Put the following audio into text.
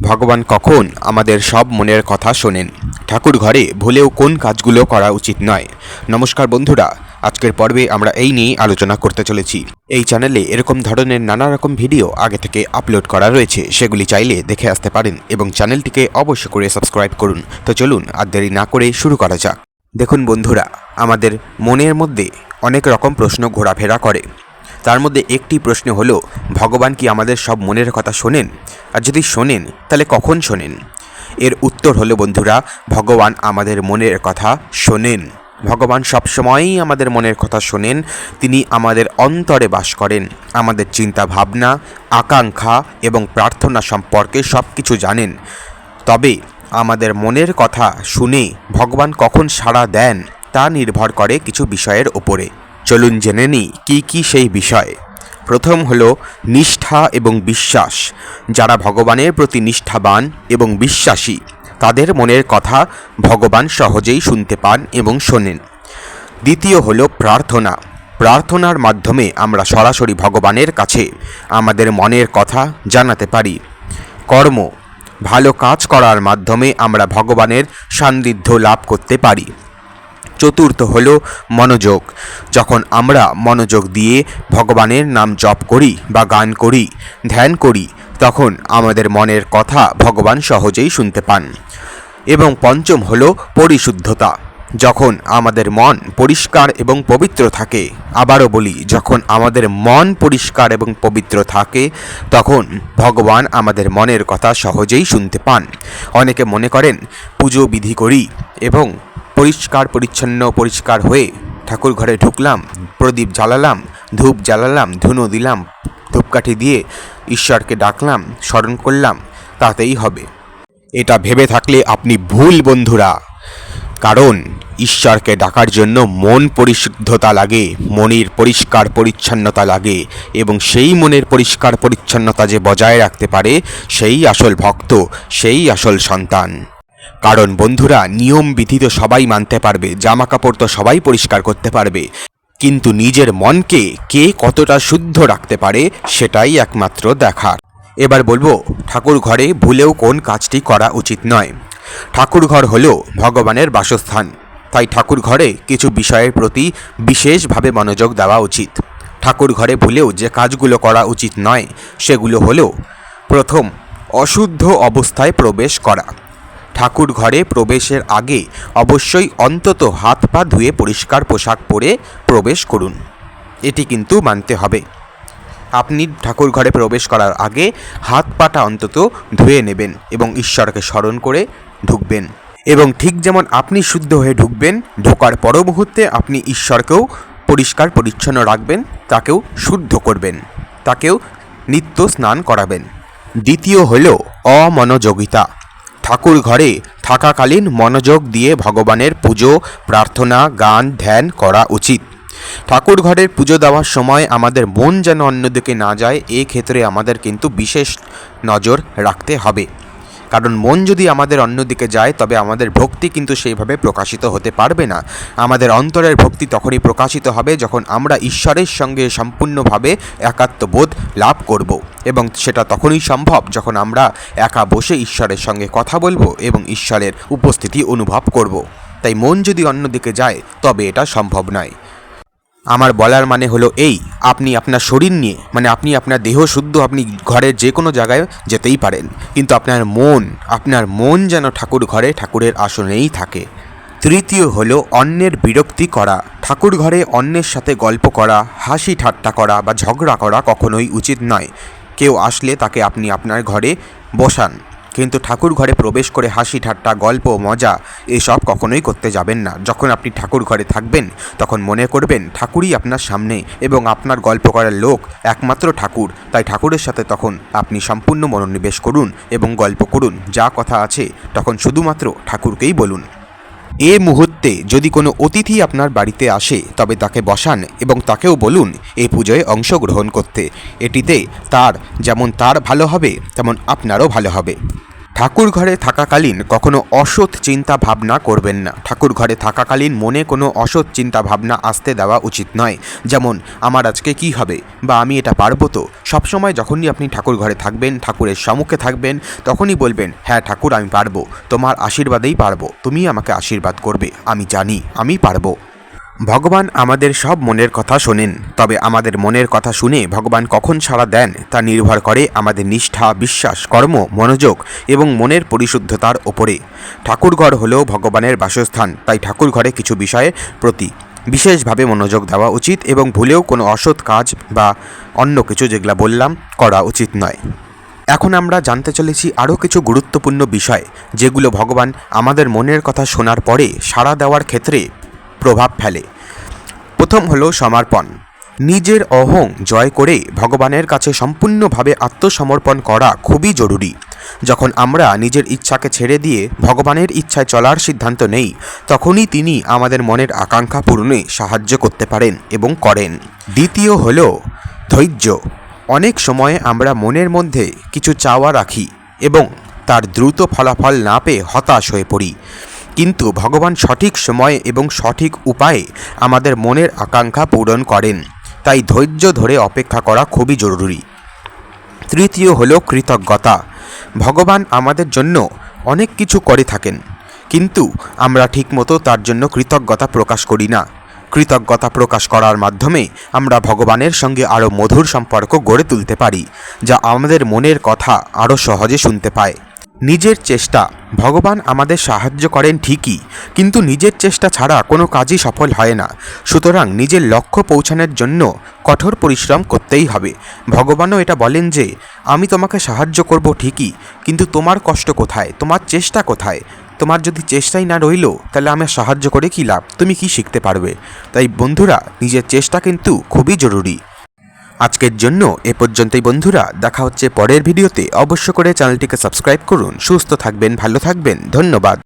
ভগবান কখন আমাদের সব মনের কথা শোনেন? ঠাকুর ঘরে ভুলেও কোন কাজগুলো করা উচিত নয়। নমস্কার বন্ধুরা, আজকের পর্বে আমরা এই নিয়ে আলোচনা করতে চলেছি। এই চ্যানেলে এরকম ধরনের নানা রকম ভিডিও আগে থেকে আপলোড করা রয়েছে, সেগুলি চাইলে দেখে আসতে পারেন এবং চ্যানেলটিকে অবশ্য করে সাবস্ক্রাইব করুন। তো চলুন, আর দেরি না করে শুরু করা যাক। দেখুন বন্ধুরা, আমাদের মনের মধ্যে অনেক রকম প্রশ্ন ঘোরাফেরা করে। তার মধ্যে একটি প্রশ্ন হলো, ভগবান কি আমাদের সব মনের কথা শোনেন? আর যদি শোনেন, তাহলে কখন শোনেন? এর উত্তর হলো, বন্ধুরা, ভগবান আমাদের মনের কথা শোনেন। ভগবান সবসময়ই আমাদের মনের কথা শোনেন। তিনি আমাদের অন্তরে বাস করেন। আমাদের চিন্তা ভাবনা, আকাঙ্ক্ষা এবং প্রার্থনা সম্পর্কে সব কিছু জানেন। তবে আমাদের মনের কথা শুনে ভগবান কখন সাড়া দেন, তা নির্ভর করে কিছু বিষয়ের ওপরে চলুন জেনে নিই কী কী সেই বিষয়। প্রথম হলো নিষ্ঠা এবং বিশ্বাস। যারা ভগবানের প্রতি নিষ্ঠাবান এবং বিশ্বাসী, তাদের মনের কথা ভগবান সহজেই শুনতে পান এবং শোনেন। দ্বিতীয় হলো প্রার্থনা। প্রার্থনার মাধ্যমে আমরা সরাসরি ভগবানের কাছে আমাদের মনের কথা জানাতে পারি। কর্ম। ভালো কাজ করার মাধ্যমে আমরা ভগবানের সান্নিধ্য লাভ করতে পারি। চতুর্থ হল মনোযোগ। যখন আমরা মনোযোগ দিয়ে ভগবানের নাম জপ করি বা গান করি, ধ্যান করি, তখন আমাদের মনের কথা ভগবান সহজেই শুনতে পান। এবং পঞ্চম হল পরিশুদ্ধতা। যখন আমাদের মন পরিষ্কার এবং পবিত্র থাকে, আবারও বলি, যখন আমাদের মন পরিষ্কার এবং পবিত্র থাকে, তখন ভগবান আমাদের মনের কথা সহজেই শুনতে পান। অনেকে মনে করেন, পুজো বিধি করি এবং পরিষ্কার, পরিচ্ছন্ন, পরিষ্কার হয়ে ঠাকুর ঘরে ঢুকলাম, প্রদীপ জ্বালালাম, ধূপ জ্বালালাম, ধুনো দিলাম, ধূপকাঠি দিয়ে ঈশ্বরকে ডাকলাম, স্মরণ করলাম, তাতেই হবে। এটা ভেবে থাকলে আপনি ভুল, বন্ধুরা। কারণ ঈশ্বরকে ডাকার জন্য মন পরিশুদ্ধতা লাগে, মনের পরিষ্কার, পরিচ্ছন্নতা লাগে, এবং সেই মনের পরিষ্কার, পরিচ্ছন্নতা যে বজায় রাখতে পারে, সেই আসল ভক্ত, সেই আসল সন্তান। কারণ বন্ধুরা, নিয়ম বিধি তো সবাই মানতে পারবে জামা কাপড় তো সবাই পরিষ্কার করতে পারবে। কিন্তু নিজের মনকে কে কতটা শুদ্ধ রাখতে পারে, সেটাই একমাত্র দেখার। এবার বলব, ঠাকুর ঘরে ভুলেও কোন কাজটি করা উচিত নয়। ঠাকুর ঘর হলো ভগবানের বাসস্থান, তাই ঠাকুর ঘরে কিছু বিষয়ের প্রতি বিশেষভাবে মনোযোগ দেওয়া উচিত। ঠাকুর ঘরে ভুলেও যে কাজগুলো করা উচিত নয়, সেগুলো হলো, প্রথম, অশুদ্ধ অবস্থায় প্রবেশ করা। ঠাকুর ঘরে প্রবেশের আগে অবশ্যই অন্তত হাত পা ধুয়ে পরিষ্কার পোশাক পরে প্রবেশ করুন। এটি কিন্তু মানতে হবে। আপনি ঠাকুর ঘরে প্রবেশ করার আগে হাত পাটা অন্তত ধুয়ে নেবেন এবং ঈশ্বরকে স্মরণ করে ঢুকবেন। এবং ঠিক যেমন আপনি শুদ্ধ হয়ে ঢুকবেন, ঢোকার পর মুহূর্তে আপনি ঈশ্বরকেও পরিষ্কার পরিচ্ছন্ন রাখবেন, তাকেও শুদ্ধ করবেন, তাকেও নিত্য স্নান করাবেন। দ্বিতীয় হল অমনোযোগিতা। ঠাকুর ঘরে থাকাকালীন মনোযোগ দিয়ে ভগবানের পুজো, প্রার্থনা, গান, ধ্যান করা উচিত। ঠাকুর ঘরের পুজো দেওয়ার সময় আমাদের মন যেন অন্যদিকে না যায়, এক্ষেত্রে ক্ষেত্রে আমাদের কিন্তু বিশেষ নজর রাখতে হবে। কারণ মন যদি আমাদের অন্যদিকে যায়, তবে আমাদের ভক্তি কিন্তু সেইভাবে প্রকাশিত হতে পারবে না। আমাদের অন্তরের ভক্তি তখনই প্রকাশিত হবে যখন আমরা ঈশ্বরের সঙ্গে সম্পূর্ণভাবে একাত্মবোধ লাভ করব এবং সেটা তখনই সম্ভব যখন আমরা একা বসে ঈশ্বরের সঙ্গে কথা বলব এবং ঈশ্বরের উপস্থিতি অনুভব করব। তাই মন যদি অন্যদিকে যায়, তবে এটা সম্ভব নয়। আমার বলার মানে হলো এই, আপনি আপনার শরীর নিয়ে মানে আপনি আপনার দেহ শুদ্ধ, আপনি ঘরের যে কোনো জায়গায় যেতেই পারেন। কিন্তু আপনার মন আপনার মন যেন ঠাকুর ঘরে ঠাকুরের আসনেই থাকে। তৃতীয় হলো অন্যের বিরক্তি করা। ঠাকুর ঘরে অন্যের সাথে গল্প করা, হাসি ঠাট্টা করা বা ঝগড়া করা কখনোই উচিত নয়। কেউ আসলে তাকে আপনি আপনার ঘরে বসান। কিন্তু ঠাকুর ঘরে প্রবেশ করে হাসি, ঠাট্টা, গল্প মজা এসব কখনোই করতে যাবেন না। যখন আপনি ঠাকুর ঘরে থাকবেন, তখন মনে করবেন ঠাকুরই আপনার সামনে এবং আপনার গল্প করার লোক একমাত্র ঠাকুর। তাই ঠাকুরের সাথে তখন আপনি সম্পূর্ণ মনোনিবেশ করুন এবং গল্প করুন। যা কথা আছে, তখন শুধুমাত্র ঠাকুরকেই বলুন। এ মুহূর্তে যদি কোনো অতিথি আপনার বাড়িতে আসে, তবে তাকে বসান এবং তাকেও বলুন এই পুজোয় অংশগ্রহণ করতে। এটিতে তার যেমন তার ভালো হবে, তেমন আপনারও ভালো হবে। ঠাকুর ঘরে থাকাকালীন কখনো অসৎ চিন্তা ভাবনা করবেন না। ঠাকুর ঘরে থাকাকালীন মনে কোনো অসৎ চিন্তা ভাবনা আসতে দেওয়া উচিত নয়। যেমন, আমার আজকে কি হবে? বা, আমি এটা পারব তো? সবসময় যখনই আপনি ঠাকুর ঘরে থাকবেন, ঠাকুরের সম্মুখে থাকবেন, তখনই বলবেন হ্যাঁ ঠাকুর, আমি পারব। তোমার আশীর্বাদেই পারব। তুমি আমাকে আশীর্বাদ করবে। আমি জানি, আমি পারব। ভগবান আমাদের সব মনের কথা শোনেন, তবে আমাদের মনের কথা শুনে ভগবান কখন সাড়া দেন তা নির্ভর করে আমাদের নিষ্ঠা, বিশ্বাস, কর্ম, মনোযোগ এবং মনের পরিশুদ্ধতার ওপরে। ঠাকুরঘর হলেও ভগবানের বাসস্থান, তাই ঠাকুরঘরে কিছু বিষয়ের প্রতি বিশেষভাবে মনোযোগ দেওয়া উচিত এবং ভুলেও কোনো অসৎ কাজ বা অন্য কিছু যেগুলো বললাম করা উচিত নয়। এখন আমরা জানতে চলেছি আরও কিছু গুরুত্বপূর্ণ বিষয়, যেগুলো ভগবান আমাদের মনের কথা শোনার পরে সাড়া দেওয়ার ক্ষেত্রে প্রভাব ফেলে। প্রথম হলো সমর্পণ। নিজের অহং জয় করে ভগবানের কাছে সম্পূর্ণভাবে আত্মসমর্পণ করা খুবই জরুরি। যখন আমরা নিজের ইচ্ছাকে ছেড়ে দিয়ে ভগবানের ইচ্ছায় চলার সিদ্ধান্ত নেই, তখনই তিনি আমাদের মনের আকাঙ্ক্ষা পূরণে সাহায্য করতে পারেন এবং করেন। দ্বিতীয় হলো ধৈর্য। অনেক সময় আমরা মনের মধ্যে কিছু চাওয়া রাখি এবং তার দ্রুত ফলাফল না পেয়ে হতাশ হয়ে পড়ি। কিন্তু ভগবান সঠিক সময়ে এবং সঠিক উপায়ে আমাদের মনের আকাঙ্ক্ষা পূরণ করেন। তাই ধৈর্য ধরে অপেক্ষা করা খুবই জরুরি। তৃতীয় হলো কৃতজ্ঞতা। ভগবান আমাদের জন্য অনেক কিছু করে থাকেন, কিন্তু আমরা ঠিকমতো তার জন্য কৃতজ্ঞতা প্রকাশ করি না। কৃতজ্ঞতা প্রকাশ করার মাধ্যমে আমরা ভগবানের সঙ্গে আরও মধুর সম্পর্ক গড়ে তুলতে পারি, যা আমাদের মনের কথা আরও সহজে শুনতে পায়। নিজের চেষ্টা। ভগবান আমাদের সাহায্য করেন ঠিকই, কিন্তু নিজের চেষ্টা ছাড়া কোনো কাজই সফল হয় না। সুতরাং নিজের লক্ষ্য পৌঁছানোর জন্য কঠোর পরিশ্রম করতেই হবে। ভগবানও এটা বলেন যে, আমি তোমাকে সাহায্য করব ঠিকই, কিন্তু তোমার কষ্ট কোথায়? তোমার চেষ্টা কোথায়? তোমার যদি চেষ্টাই না রইল, তাহলে আমার সাহায্য করে কী লাভ? তুমি কি শিখতে পারবে? তাই বন্ধুরা, নিজের চেষ্টা কিন্তু খুবই জরুরি। আজকের জন্য এ পর্যন্তই বন্ধুরা, দেখা হচ্ছে পরের ভিডিওতে। অবশ্য করে চ্যানেলটিকে সাবস্ক্রাইব করুন। সুস্থ থাকবেন, ভালো থাকবেন। ধন্যবাদ।